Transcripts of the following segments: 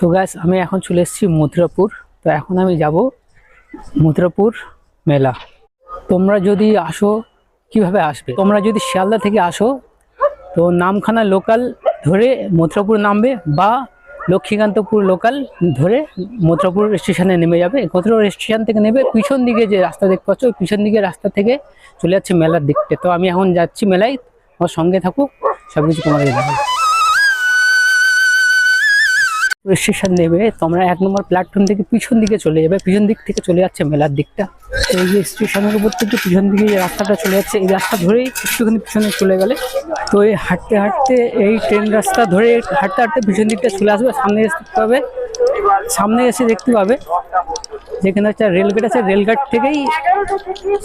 তো গ্যাস আমি এখন চলে এসেছি মথুরাপুর। তো এখন আমি যাব মথুরাপুর মেলা। তোমরা যদি আসো, কীভাবে আসবে? তোমরা যদি শিয়ালদা থেকে আসো, তো নামখানা লোকাল ধরে মথুরাপুর নামবে বা লক্ষ্মীকান্তপুর লোকাল ধরে মথুরাপুর স্টেশনে নেমে যাবে। মথুরাপুর স্টেশন থেকে নেবে, পিছন দিকে যে রাস্তা দেখতে পাচ্ছ পিছন দিকে রাস্তা থেকে চলে যাচ্ছে মেলার দিকতে তো আমি এখন যাচ্ছি মেলায় আমার সঙ্গে থাকুক সব কিছু তোমাদের দেখাবো। স্টেশন নেবে তোমরা এক নম্বর প্ল্যাটফর্ম থেকে পিছন দিকে চলে যাবে, পিছন দিক থেকে চলে যাচ্ছে মেলার দিকটা। তো এই যে স্টেশনের উপর থেকে পিছন দিকে যে রাস্তাটা চলে যাচ্ছে, এই রাস্তা ধরেই একটুখানি পিছনে চলে গেলে, তো এই হাঁটতে হাঁটতে এই ট্রেন রাস্তা ধরে হাঁটতে হাঁটতে পিছন দিকটা চলে আসবে, সামনে এসে দেখতে পাবে, সামনে এসে দেখতে পাবে, যেখানে হচ্ছে রেলগেট আছে রেলগেট থেকেই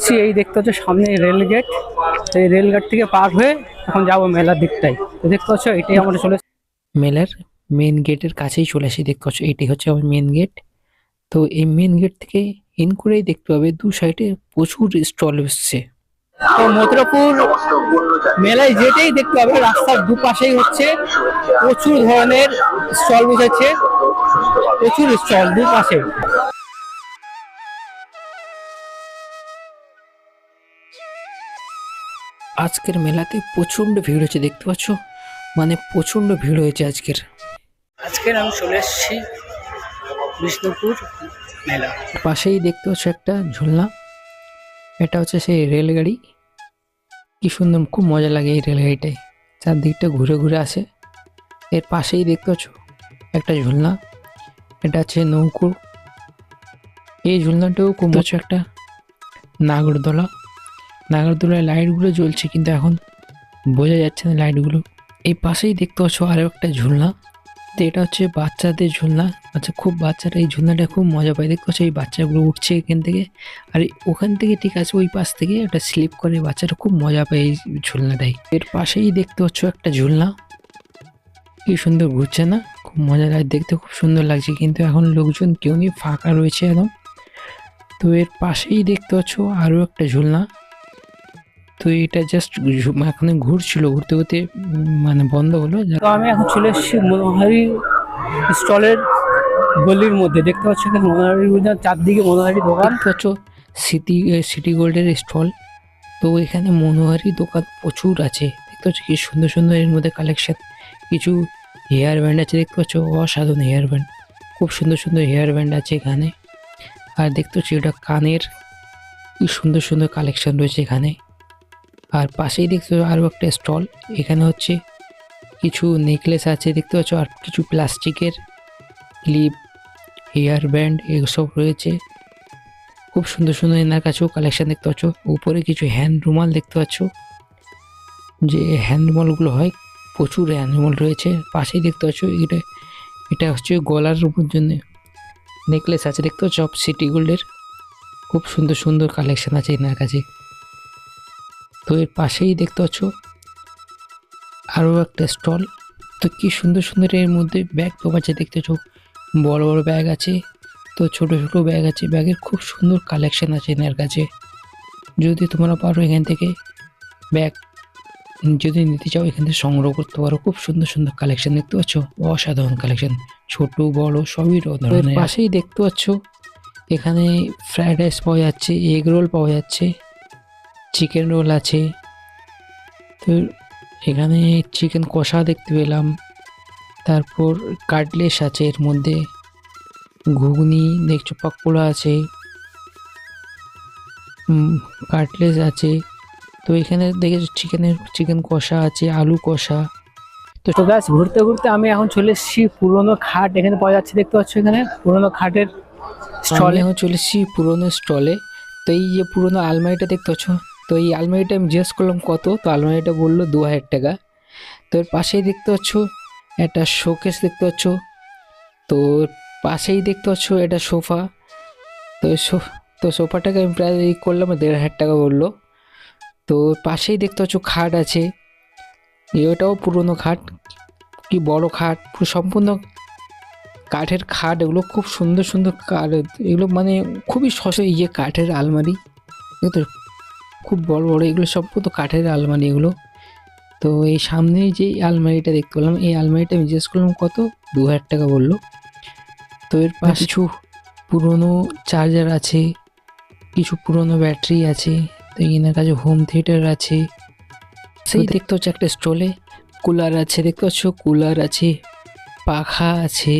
সে এই দেখতে হচ্ছে সামনে রেলগেট এই রেলগেট থেকে পার হয়ে এখন যাব মেলার দিকটাই দেখতে পাচ্ছ, এটাই আমরা চলে মেলার মেন গেটের কাছেই চলে আসি, দেখতে পাচ্ছ, এটি হচ্ছে আমার মেন গেট তো এই মেন গেট থেকে ইন করেই দেখতে পাবে, দু সাইডে প্রচুর স্টল বসছে তো মথুরাপুর মেলায় যেটাই দেখতে পাবে, রাস্তার দুপাশেই হচ্ছে প্রচুর ধরনের স্টল বসেছে, প্রচুর স্টল দুপাশে। আজকের মেলাতে প্রচণ্ড ভিড় হয়েছে, দেখতে পাচ্ছ? মানে প্রচণ্ড ভিড় হয়েছে আজকের। আজকে আমি চলে এসেছি বিষ্ণুপুর মেলা। পাশেই দেখতে পাচ্ছ একটা ঝুলনা। এটা হচ্ছে সেই রেলগাড়ি। কি সুন্দর, খুব মজা লাগে এই রেলগাড়িটায় চারদিকটা ঘুরে ঘুরে আসে। এর পাশেই দেখতে পাচ্ছ একটা ঝুলনা। এটা হচ্ছে নৌকো। এই ঝুলনাটাও খুব হচ্ছে একটা নাগরদোলা। নাগরদোলায় লাইটগুলো জ্বলছে, কিন্তু এখন বোঝা যাচ্ছে না লাইটগুলো। এই পাশেই দেখতে পাচ্ছ আরও একটা ঝুলনা। তো এটা হচ্ছে বাচ্চাদের ঝুলনা। আচ্ছা খুব বাচ্চারা এই ঝুলনাটা খুব মজা পায়। দেখতে এই বাচ্চাগুলো উঠছে এখান থেকে। আর ওখান থেকে ঠিক আছে, ওই পাশ থেকে একটা স্লিপ করে বাচ্চারা খুব মজা পায় এই ঝুলনাটাই। এর পাশেই দেখতে পাচ্ছ একটা ঝুলনা। কি সুন্দর ঘুরছে না? খুব মজা লাগে দেখতে খুব সুন্দর লাগছে। কিন্তু এখন লোকজন কেউ নেই ফাঁকা রয়েছে একদম। তো এর পাশেই দেখতে পাচ্ছ আরও একটা ঝুলনা। তো এটা জাস্ট এখন ঘুরছিল ঘুরতে ঘুরতে মানে বন্ধ হলো। তো আমি এখন চলে এসেছি মনোহারি স্টলের গলির মধ্যে। দেখতে পাচ্ছ এখানে মনোহারি চারদিকে মনোহারি দোকান। দেখতে পাচ্ছ সিটি সিটি গোল্ডের স্টল। তো এখানে মনোহারি দোকান প্রচুর আছে। দেখতে পাচ্ছ কি সুন্দর সুন্দর এর মধ্যে কালেকশন। কিছু হেয়ার ব্যান্ড আছে দেখতে পাচ্ছ অসাধারণ হেয়ার ব্যান্ড। খুব সুন্দর সুন্দর হেয়ার ব্যান্ড আছে এখানে। আর দেখতে পাচ্ছি ওটা কানের কি সুন্দর সুন্দর কালেকশন রয়েছে এখানে। আর পাশেই দেখতে পাচ্ছ আরও একটা স্টল। এখানে হচ্ছে কিছু নেকলেস আছে, দেখতে পাচ্ছ, আর কিছু প্লাস্টিকের ক্লিপ, হেয়ার ব্যান্ড এসব রয়েছে। খুব সুন্দর সুন্দর এনার কাছেও কালেকশন দেখতে পাচ্ছ। উপরে কিছু হ্যান্ড রুমাল দেখতে পাচ্ছ। যে হ্যান্ড রুমালগুলো হয়, প্রচুর হ্যান্ড রুমাল রয়েছে। পাশেই দেখতে পাচ্ছ, এটা এটা হচ্ছে গলার উপর জন্য নেকলেস আছে। দেখতে পাচ্ছ সিটি গোল্ডের। খুব সুন্দর সুন্দর কালেকশন আছে এনার কাছে। তো এর পাশেই দেখতে পাচ্ছ আরও একটা স্টল। তো কি সুন্দর সুন্দর এর মধ্যে ব্যাগ পাচ্ছে দেখতে পাচ্ছ। বড় বড় ব্যাগ আছে তো ছোট ছোট ব্যাগ আছে। ব্যাগের খুব সুন্দর কালেকশন আছে এনার কাছে। যদি তোমরা পারো এখান থেকে ব্যাগ যদি নিতে চাও এখান থেকে সংগ্রহ করতে পারো। খুব সুন্দর সুন্দর কালেকশন দেখতে পাচ্ছ। অসাধারণ কালেকশন ছোট বড় সবই ধরনের। পাশেই দেখতে পাচ্ছ এখানে ফ্রাইড রাইস পাওয়া যাচ্ছে এগ রোল পাওয়া যাচ্ছে। চিকেন রোল আছে। তো এখানে চিকেন কষা দেখতে পেলাম। তারপর কাটলেস আছে এর মধ্যে। ঘুগনি দেখছ পাকোড়া আছে। কাটলেস আছে। তো এখানে দেখেছ চিকেনের চিকেন কষা আছে আলু কষা। তো গাছ ঘুরতে ঘুরতে আমি এখন চলে এসেছি পুরোনো খাট এখানে পাওয়া যাচ্ছে দেখতে পাচ্ছ এখানে? পুরোনো খাটের স্টলে স্টলে এখন চলে এসেছি পুরোনো স্টলে তো এই যে পুরোনো আলমারিটা দেখতে পাচ্ছ তো এই আলমারিটা আমি জিজ্ঞেস করলাম, কত? তো আলমারিটা বলল দু হাজার টাকা। তো এর পাশেই দেখতে পাচ্ছ, একটা শোকেস দেখতে পাচ্ছ। তো পাশেই দেখতে পাচ্ছ এটা সোফা। তো তো সোফাটাকে আমি প্রায় করলাম, দেড় হাজার টাকা বলল। তো পাশেই দেখতে পাচ্ছ খাট আছে। এটাও পুরোনো খাট, কি বড় খাট, পুরো সম্পূর্ণ কাঠের খাট, এগুলো খুব সুন্দর সুন্দর কাঠ, এগুলো মানে খুবই সস ইয়ে কাঠের আলমারি। তো খুব বড় বড় এগুলো সব তো কাঠের আলমারি এগুলো। তো এই সামনেই যে আলমারিটা দেখতে পেলাম এই আলমারিটা আমি জিজ্ঞেস করলাম কত? দু হাজার টাকা বলল। তো এর পাশে কিছু পুরনো চার্জার আছে কিছু পুরনো ব্যাটারি আছে তো এনার কাছে হোম থিয়েটার আছে। সেই দেখতে হচ্ছে একটা স্টলে কুলার আছে দেখতে পাচ্ছ? কুলার আছে পাখা আছে।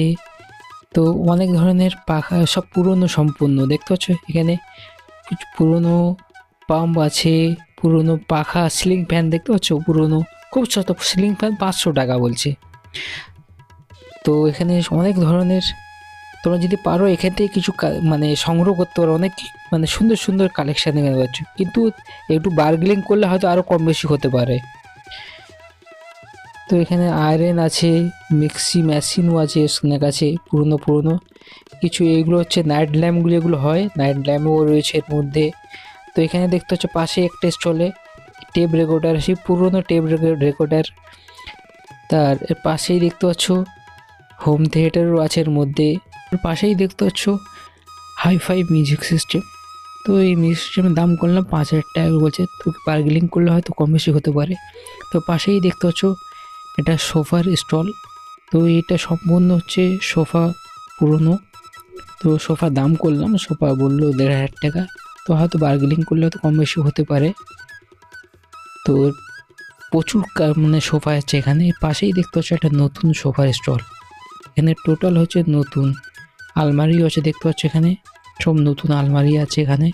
তো অনেক ধরনের পাখা সব পুরনো সম্পূর্ণ দেখতে পাচ্ছ? এখানে কিছু পুরনো পাম্প আছে, পুরনো পাখা সিলিং ফ্যান দেখতে পাচ্ছ? পুরনো, খুব ছোট সিলিং ফ্যান পাঁচশো টাকা বলছে। তো এখানে অনেক ধরনের, তোমরা যদি পারো, এখান থেকে কিছু মানে সংগ্রহ করতে পারো, অনেক মানে সুন্দর সুন্দর কালেকশান এখানে পাচ্ছ। কিন্তু একটু বার্গেলিং করলে হয়তো আরও কম বেশি হতে পারে। তো এখানে আয়রন আছে মিক্সি মেশিনও আছে স্ন্যাক আছে, পুরনো পুরনো। কিছু এইগুলো হচ্ছে নাইট ল্যাম্পগুলো এগুলো হয়। নাইট ল্যাম্পও রয়েছে এর মধ্যে। তো এখানে দেখতে হচ্ছে পাশে একটা স্টলে টেপ রেকর্ডার সেই পুরনো টেপ রেকর্ডার তার পাশেই দেখতে পাচ্ছ হোম থিয়েটারও আছে এর মধ্যে। পাশেই দেখতে পাচ্ছ হাই ফাই মিউজিক সিস্টেম তো এই মিউজিক সিস্টেমের দাম করলাম পাঁচ হাজার টাকা বলছে। তো বার্গেলিং করলে হয়তো কম বেশি হতে পারে। তো পাশেই দেখতে পাচ্ছ এটা সোফার স্টল তো এটা সম্পূর্ণ হচ্ছে সোফা পুরনো। তো সোফা দাম করলাম, সোফা বলল দেড় হাজার টাকা। তো হয়তো বার্গেলিং করলে হয়তো কম বেশি হতে পারে। তো প্রচুর মানে সোফা আছে এখানে। পাশেই দেখতে পাচ্ছ একটা নতুন সোফার স্টল। এখানে টোটাল হচ্ছে নতুন আলমারিও আছে দেখতে পাচ্ছ এখানে। সব নতুন আলমারি আছে এখানে।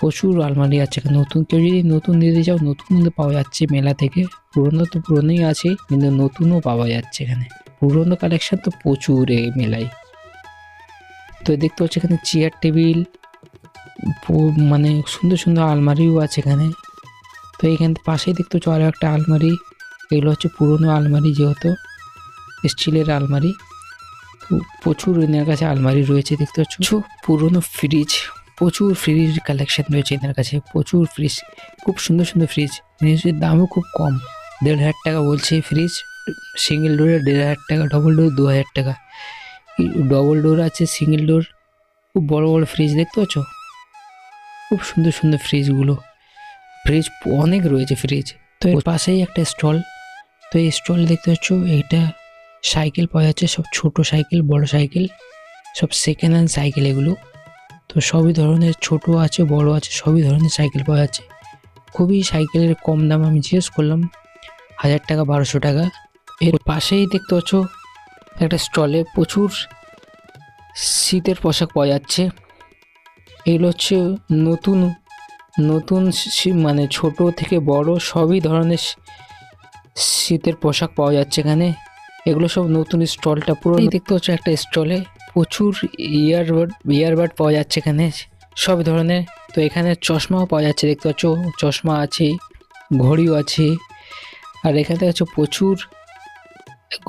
প্রচুর আলমারি আছে নতুন কেউ যদি নতুন নিতে চাও, নতুন পাওয়া যাচ্ছে মেলা থেকে। পুরনো তো পুরনোই আছে, কিন্তু নতুনও পাওয়া যাচ্ছে এখানে। পুরনো কালেকশন তো প্রচুর এই মেলায়। তো দেখতে পাচ্ছ এখানে চেয়ার টেবিল মানে সুন্দর সুন্দর আলমারিও আছে এখানে। তো এখান পাশেই দেখতে পাচ্ছ আরও একটা আলমারি। এগুলো হচ্ছে পুরনো আলমারি যেহেতু, স্টিলের আলমারি। তো প্রচুর এনার কাছে আলমারি রয়েছে দেখতে পাচ্ছ। পুরনো ফ্রিজ প্রচুর ফ্রিজ কালেকশন রয়েছে এনার কাছে, প্রচুর ফ্রিজ খুব সুন্দর সুন্দর ফ্রিজ জিনিসের দামও খুব কম, দেড় হাজার টাকা বলছে ফ্রিজ সিঙ্গেল ডোরের দেড় হাজার টাকা ডবল ডোর দু হাজার টাকা। ডবল ডোর আছে সিঙ্গেল ডোর খুব বড় বড় ফ্রিজ দেখতে পাচ্ছ? খুব সুন্দর সুন্দর ফ্রিজগুলো ফ্রিজ অনেক রয়েছে ফ্রিজ তো এর পাশেই একটা স্টল তো এই স্টল দেখতে পাচ্ছ এটা সাইকেল পাওয়া যাচ্ছে সব ছোট সাইকেল বড় সাইকেল সব সেকেন্ড হ্যান্ড সাইকেল এগুলো। তো সবই ধরনের ছোট আছে বড় আছে সবই ধরনের সাইকেল পাওয়া যাচ্ছে। খুবই সাইকেলের কম দাম আমি জিজ্ঞেস করলাম হাজার টাকা বারোশো টাকা। এর পাশেই দেখতে পাচ্ছ একটা স্টলে প্রচুর শীতের পোশাক পাওয়া যাচ্ছে। এগুলো হচ্ছে নতুন নতুন মানে ছোট থেকে বড় সবই ধরনের শীতের পোশাক পাওয়া যাচ্ছে এখানে। এগুলো সব নতুন স্টলটা, পুরো দেখতে হচ্ছে একটা স্টলে প্রচুর ইয়ারবাড ইয়ারবাড পাওয়া যাচ্ছে এখানে সব ধরনের। তো এখানে চশমাও পাওয়া যাচ্ছে, দেখতে পাচ্ছ, চশমা আছে, ঘড়িও আছে, আর এখানে হচ্ছে প্রচুর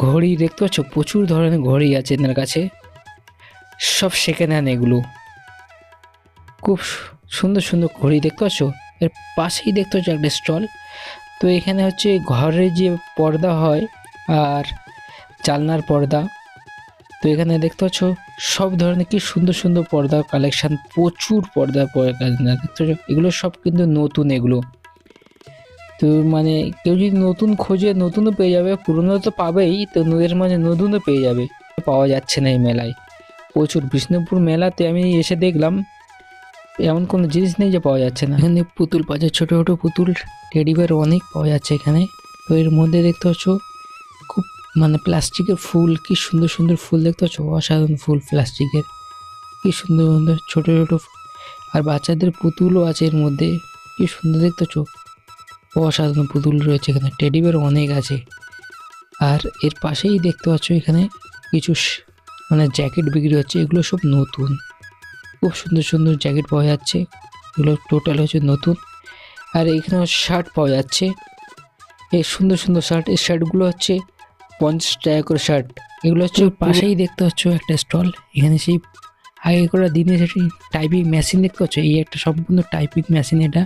ঘড়ি, দেখতে পাচ্ছ, প্রচুর ধরনের ঘড়ি আছে এনার কাছে। সব সেকেন্ড হ্যান্ড এগুলো। খুব সুন্দর সুন্দর ঘড়ি দেখতে পাচ্ছ? এর পাশেই দেখতে পাচ্ছ একটা স্টল। তো এখানে হচ্ছে ঘরে যে পর্দা হয় আর জালনার পর্দা। তো এখানে দেখতে পাচ্ছ সব ধরনের কি সুন্দর সুন্দর পর্দা কালেকশন প্রচুর পর্দা পর্দা দেখতে পাচ্ছ, এগুলো সব কিন্তু নতুন এগুলো। তো মানে কেউ যদি নতুন খোঁজে, নতুনও পেয়ে যাবে, পুরনো তো পাবেই, তো এর মাঝে নতুনও পেয়ে যাবে। পাওয়া যাচ্ছে না এই মেলায়। প্রচুর বিষ্ণুপুর মেলাতে আমি এসে দেখলাম এমন কোনো জিনিস নেই যে পাওয়া যাচ্ছে না। এখানে পুতুল পাওয়া যায়, ছোটো ছোটো পুতুল টেডি বেয়ার অনেক পাওয়া যাচ্ছে এখানে। তো এর মধ্যে দেখতে পাচ্ছ, খুব মানে প্লাস্টিকের ফুল, কি সুন্দর সুন্দর ফুল দেখতে পাচ্ছ? অসাধারণ ফুল প্লাস্টিকের। কি সুন্দর সুন্দর, ছোটো ছোটো আর বাচ্চাদের পুতুলও আছে এর মধ্যে। কি সুন্দর দেখতে পাচ্ছ? অসাধারণ পুতুল রয়েছে এখানে টেডি বেয়ার অনেক আছে। আর এর পাশেই দেখতে পাচ্ছ এখানে কিছু মানে জ্যাকেট বিক্রি হচ্ছে, এগুলো সব নতুন। খুব সুন্দর সুন্দর জ্যাকেট পাওয়া যাচ্ছে। এগুলো টোটাল হচ্ছে নতুন। আর এখানে শার্ট পাওয়া যাচ্ছে। এই সুন্দর সুন্দর শার্ট এই শার্টগুলো হচ্ছে পঞ্চাশ টাকা করে শার্ট এগুলো হচ্ছে পাশেই দেখতে পাচ্ছ একটা স্টল এখানে সেই আগে করা দিনে সেটি টাইপিং মেশিন দেখতে পাচ্ছ? এই একটা সম্পূর্ণ টাইপিং মেশিন এটা।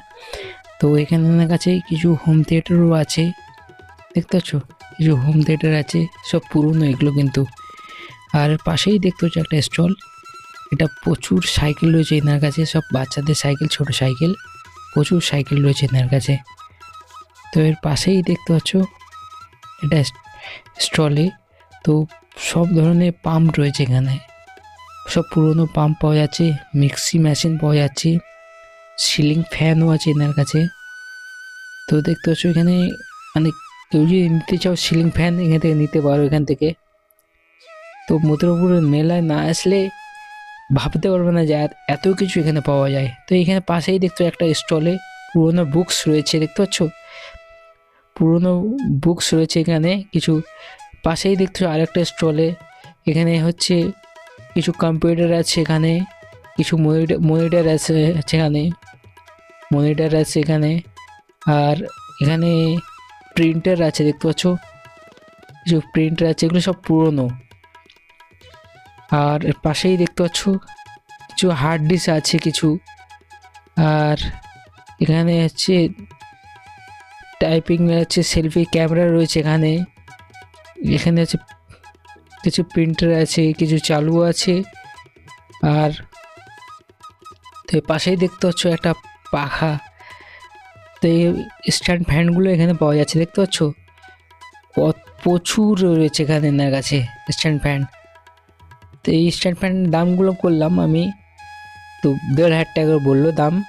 তো এখানে কাছে কিছু হোম থিয়েটারও আছে। দেখতে পাচ্ছ? কিছু হোম থিয়েটার আছে সব পুরনো এগুলো কিন্তু। আর পাশেই দেখতে পাচ্ছ একটা স্টল এটা প্রচুর সাইকেল রয়েছে এনার কাছে, সব বাচ্চাদের সাইকেল, ছোট সাইকেল, প্রচুর সাইকেল রয়েছে এনার কাছে। তো এর পাশেই দেখতে পাচ্ছ, এটা স্টলে, তো সব ধরনের পাম্প রয়েছে এখানে। সব পুরনো পাম্প পাওয়া যাচ্ছে, মিক্সি মেশিন পাওয়া যাচ্ছে, সিলিং ফ্যানও আছে এনার কাছে। তো দেখতে পাচ্ছ এখানে মানে কেউ যদি নিতে চাও সিলিং ফ্যান এখান থেকে নিতে পারো এখান থেকে। তো মথুরাপুরের মেলায় না আসলে ভাবতে পারবে না যে এত- কিছু এখানে পাওয়া যায়। তো এখানে পাশেই দেখতে একটা স্টলে পুরোনো বুকস রয়েছে, দেখতে পাচ্ছ? পুরোনো বুকস রয়েছে এখানে কিছু। পাশেই দেখতে আরেকটা স্টলে এখানে হচ্ছে কিছু কম্পিউটার আছে এখানে, কিছু মনিটর আছে সেখানে, মনিটর আছে এখানে, আর এখানে প্রিন্টার আছে, দেখতে পাচ্ছ? কিছু প্রিন্টার আছে, এগুলো সব পুরনো। আর পাশেই দেখতে পাচ্ছ কিছু হার্ড ডিস্ক আছে, কিছু। আর এখানে হচ্ছে টাইপিং আছে সেলফি ক্যামেরা রয়েছে এখানে। এখানে আছে কিছু প্রিন্টার আছে, কিছু চালু আছে। আর তো পাশেই দেখতে পাচ্ছ একটা পাখা। তো এই স্ট্যান্ড ফ্যানগুলো এখানে পাওয়া যাচ্ছে, দেখতে পাচ্ছ? প্রচুর রয়েছে এখানে কাছে স্ট্যান্ড ফ্যান তো এই স্ট্যান্ড ফ্যানের দামগুলো করলাম আমি। তো দেড় হাজার টাকা বলল দাম।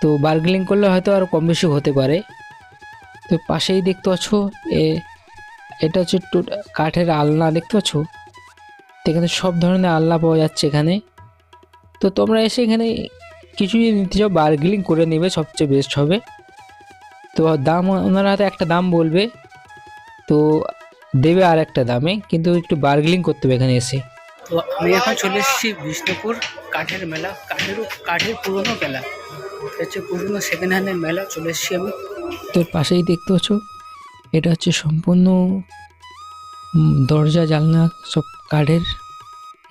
তো বার্গেনিং করলে হয়তো আরও কম বেশি হতে পারে। তো পাশেই দেখতে পাচ্ছ, এ, এটা হচ্ছে কাঠের আলনা দেখতে পাচ্ছ? তো এখানে সব ধরনের আলনা পাওয়া যাচ্ছে এখানে। তো তোমরা এসে এখানে কিছু যদি নিতে চাও বার্গেনিং করে নেবে, সবচেয়ে বেস্ট হবে। তো দাম, ওনারা হয়তো একটা দাম বলবে। তো দেবে আর একটা দামে, কিন্তু একটু বার্গেনিং করতে হবে এখানে এসে। তো আমি এখন চলে এসেছি বিষ্ণুপুর কাঠের মেলা, কাঠের কাঠের পুরনো মেলা। হচ্ছে পুরনো সেকেন্ড হ্যান্ডের মেলা, চলে এসেছি আমি। তোর পাশেই দেখতে পাচ্ছ? এটা হচ্ছে সম্পূর্ণ দরজা, জানলা সব কাঠের,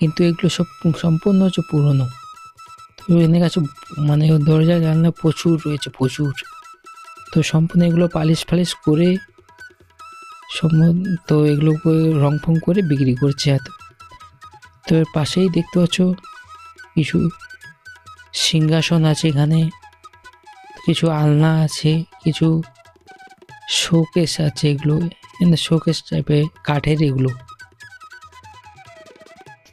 কিন্তু এগুলো সব সম্পূর্ণ হচ্ছে পুরনো। তো এনে কাছে মানে দরজা, জানলা প্রচুর রয়েছে, প্রচুর। তো সম্পূর্ণ এগুলো পালিশ ফালিশ করে সম্পূর্ণ তো এগুলোকে রং ফং করে বিক্রি করছে এত। তো এর পাশেই দেখতে পাচ্ছ কিছু সিংহাসন আছে এখানে, কিছু আলনা আছে, কিছু শোকেস আছে এগুলো শোকেস টাইপের কাঠের এগুলো।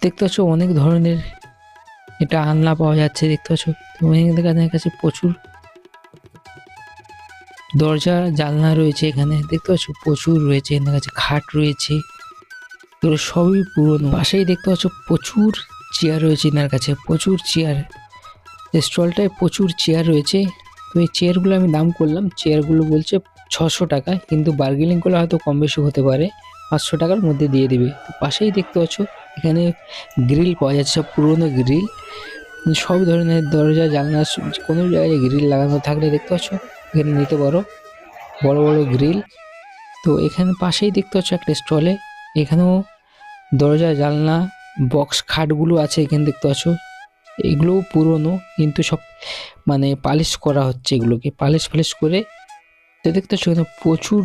দেখতে পাচ্ছ অনেক ধরনের এটা আলনা পাওয়া যাচ্ছে, দেখতে পাচ্ছ? এখানে কাছে- কাছে প্রচুর দরজা, জানলা রয়েছে এখানে, দেখতে পাচ্ছ? প্রচুর রয়েছে, এখানে কাছে খাট রয়েছে। এগুলো সবই পুরনো। পাশেই দেখতে পাচ্ছ প্রচুর চেয়ার রয়েছে এনার কাছে, প্রচুর চেয়ার। স্টলটায় প্রচুর চেয়ার রয়েছে। তো এই চেয়ারগুলো আমি দাম করলাম, চেয়ারগুলো বলছে ছশো টাকা, কিন্তু বার্গেনিং করলে হয়তো কম বেশি হতে পারে, পাঁচশো টাকার মধ্যে দিয়ে দেবে। তো পাশেই দেখতে পাচ্ছ, এখানে গ্রিল পাওয়া যাচ্ছে, সব পুরোনো গ্রিল সব ধরনের দরজা, জানলা কোনো জায়গায় গ্রিল লাগানো থাকলে দেখতে পাচ্ছ, এখানে নিতে পারো। বড় বড় গ্রিল তো এখানে পাশেই দেখতে পাচ্ছ একটা স্টলে এখানেও দরজা, জানলা বক্স খাটগুলো আছে, এখানে দেখতে পাচ্ছ। এগুলোও পুরনো, কিন্তু সব মানে পালিশ করা হচ্ছে এগুলোকে। পালিশ ফালিশ করে তো দেখতে পাচ্ছ এখানে প্রচুর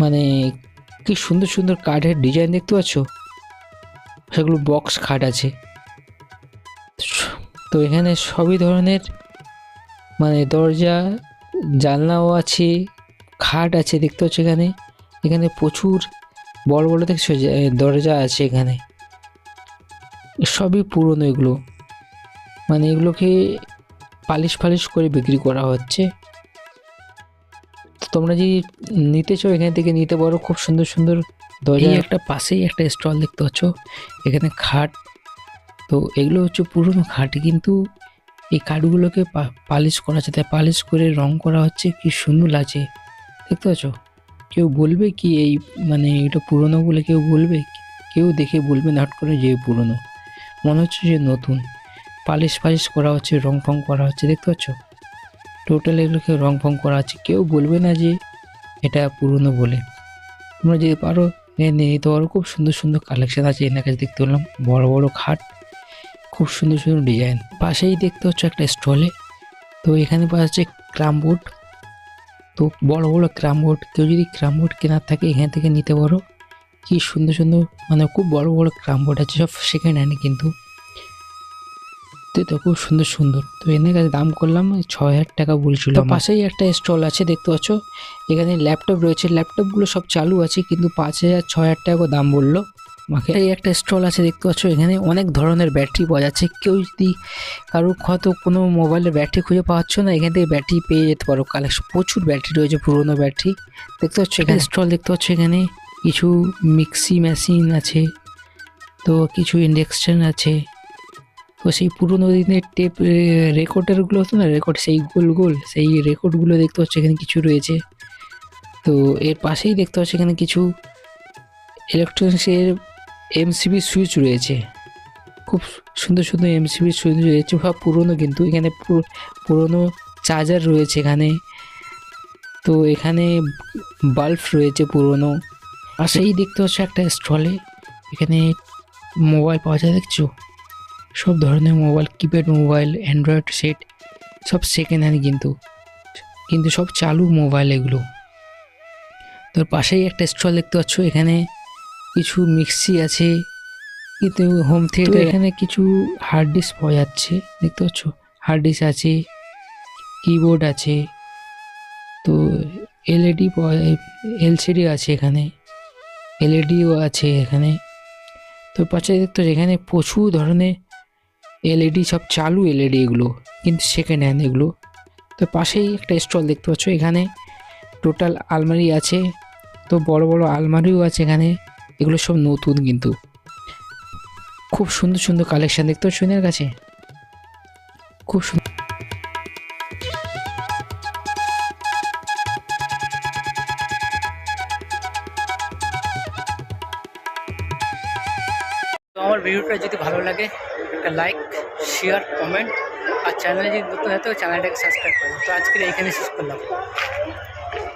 মানে কি সুন্দর সুন্দর কাঠের ডিজাইন দেখতে পাচ্ছ? সেগুলো বক্স খাট আছে। তো এখানে সবই ধরনের মানে দরজা, জানলাও আছে, খাট আছে, দেখতে পাচ্ছ এখানে। এখানে প্রচুর বড় বড় দেখছ দরজা আছে এখানে। সবই পুরনো এগুলো। মানে এগুলোকে পালিশ ফালিশ করে বিক্রি করা হচ্ছে। তোমরা যদি নিতে চাও এখান থেকে নিতে পারো। খুব সুন্দর সুন্দর দরজা। একটা পাশেই একটা স্টল দেখতে পাচ্ছ। এখানে খাট। তো এগুলো হচ্ছে পুরনো খাট, কিন্তু এই কাঠগুলোকে পালিশ করা হচ্ছে। তাই পালিশ করে রং করা হচ্ছে। কি সুন্দর লাগছে। দেখতে পাচ্ছ? কেউ বলবে কি এই মানে এটা পুরনো বলে কেউ বলবে? কেউ দেখে বলবে না হট করে যে পুরনো। মনে হচ্ছে যে নতুন। পালিশ ফালিশ করা হচ্ছে, রং ফং করা হচ্ছে, দেখতে পাচ্ছ? টোটাল এগুলোকে রং ফং করা আছে। কেউ বলবে না যে এটা পুরনো বলে। তোমরা যদি পারো এনে নিতে পারো। খুব সুন্দর সুন্দর কালেকশন আছে এনার কাছে, দেখতে পেলাম। বড় বড় খাট, খুব সুন্দর সুন্দর ডিজাইন পাশেই দেখতে হচ্ছে একটা স্টলে তো এখানে পাওয়া যাচ্ছে ক্রামবোর্ড তো বড় বড় ক্রামবোর্ড কেউ যদি ক্রামবোর্ড কেনার থাকে এখান থেকে নিতে পারো। কি সুন্দর সুন্দর মানে খুব বড় বড় ক্রামবোর্ড আছে সব সেকেন্ড হ্যান্ড কিন্তু। তো খুব সুন্দর সুন্দর। তো এনে কাছে দাম করলাম ছ হাজার টাকা বলছিল তো পাশেই একটা স্টল আছে দেখতে পাচ্ছ? এখানে ল্যাপটপ রয়েছে ল্যাপটপগুলো সব চালু আছে কিন্তু পাঁচ হাজার ছ হাজার টাকা করে দাম বলল। মাকে। এই একটা স্টল আছে দেখতে পাচ্ছ এখানে অনেক ধরনের ব্যাটারি পাওয়া যাচ্ছে। কেউ যদি কারও হয়তো কোনো মোবাইলের ব্যাটারি খুঁজে পাচ্ছ না এখান থেকে ব্যাটারি পেয়ে যেতে পারো। কালেকশন প্রচুর ব্যাটারি রয়েছে পুরোনো ব্যাটারি দেখতে পাচ্ছ এখানে স্টল দেখতে পাচ্ছ এখানে কিছু মিক্সি মেশিন আছে তো কিছু ইন্ডাকশন আছে। তো সেই পুরোনো দিনের টেপ রেকর্ডারগুলো হতো না রেকর্ড সেই গোল গোল সেই রেকর্ডগুলো দেখতে পাচ্ছ এখানে কিছু রয়েছে। তো এর পাশেই দেখতে পাচ্ছ এখানে কিছু ইলেকট্রনিক্সের এমসিবি সুইচ রয়েছে। খুব সুন্দর সুন্দর এমসিবি সুইচ রয়েছে। সব পুরনো কিন্তু এখানে পুরো- পুরনো চার্জার রয়েছে এখানে। তো এখানে বাল্ব রয়েছে পুরনো। পাশেই দেখতে পাচ্ছ একটা স্টলে এখানে মোবাইল পাওয়া যায়, দেখছ? সব ধরনের mobile keypad mobile android set সব সেকেন্ড হ্যান্ড কিন্তু। কিন্তু সব চালু মোবাইল এগুলো। তোর পাশেই একটা স্টল দেখতে পাচ্ছ, এখানে কিছু মিক্সি আছে। কিন্তু হোম থিয়েটার এখানে কিছু হার্ড ডিস্ক পাওয়া যাচ্ছে। দেখতে পাচ্ছ? হার্ড ডিস্ক আছে কিবোর্ড আছে। তো এলইডি এলসিডি আছে এখানে। এলইডিও আছে এখানে। তো পাশে দেখতে এখানে প্রচুর ধরনের এলইডি সব চালু এলইডি এগুলো কিন্তু সেকেন্ড হ্যান্ড এগুলো। তো পাশেই একটা স্টল দেখতে পাচ্ছ এখানে। টোটাল আলমারি আছে। তো বড় বড় আলমারিও আছে এখানে। এগুলো সব নতুন কিন্তু। খুব সুন্দর সুন্দর কালেকশন দেখতে এদের কাছে? খুব সুন্দর আমার ভিডিওটা যদি ভালো লাগে, একটা লাইক শেয়ার কমেন্ট আর চ্যানেলে যদি নতুন হয় তো চ্যানেলটাকে সাবস্ক্রাইব করো। তো আজকে এইখানে শেষ করলাম।